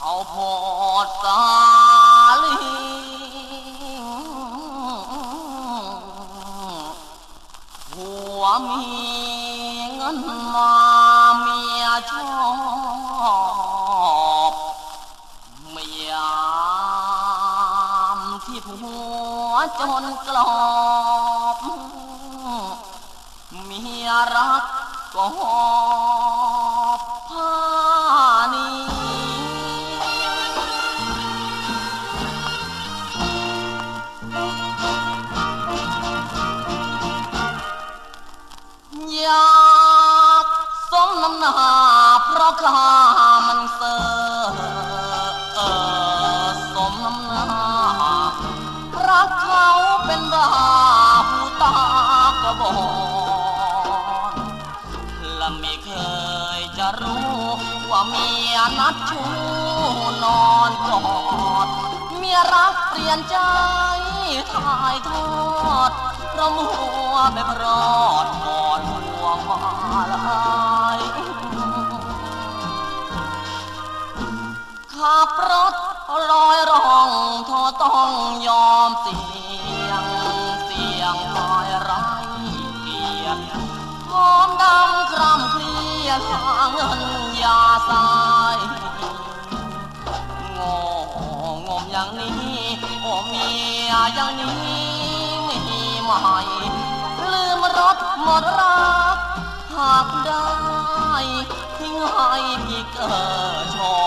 โพดสาลีหัวมีเงินมาเมียชอบไม่ยมที่ผัวจนกลอบเมียรักก็หอ เพราะข้ามันเซอเอสมน้ำหน้ารักเขาเป็นบาหูตาก็บอดและไม่เคยจะรู้ว่าเมียนัดชูนอนกอดเมียรักเปลี่ยนใจถ่ายทอดเพราะมัวไม่พร้อ ขับรถลอยร่องทอต้องยอมเสี่ยง เสี่ยงลอยไร้เกียรติหอมดำคร่ำเครียดหาเงินยาสายโง่งมอย่างนี้ โอ้เมียอย่างนี้ไม่ไหม่ ลืมรถหมดรักหากได้ทิ้งให้พี่เกิดชค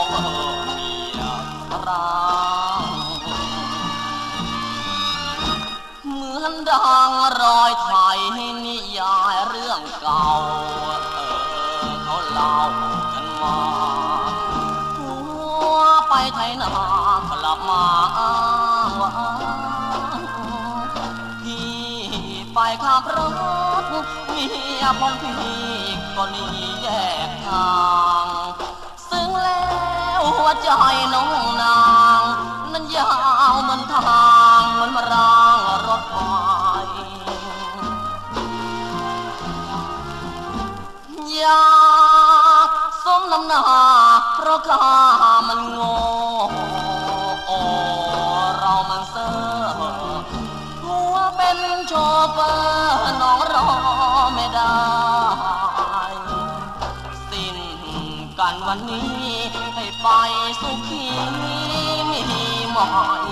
อนดังรอยไทยนิยายเรื่องเก่า เออเขาเล่ากันมาหัวไปไทยนากลับมาอ้างว่าพี่ไปขับรถเมียของพี่ก็หนีแยกทาง ซึ่งแล้วหัวใจน้องนา ยาสมน้ำหน้าเพราะข้ามันโง่โอ้เรามันเซ่อหัวเป็นโชเฟอร์น้องรอไม่ได้ สิ้นกันวันนี้ให้ไปสุขีมีหมอย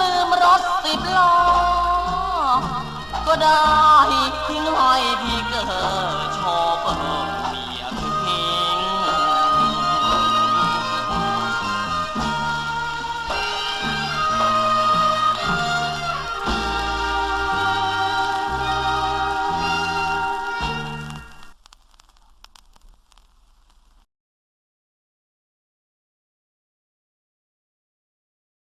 ลืมรถสิบล้อก็ได้ทิ้งให้พี่เกิด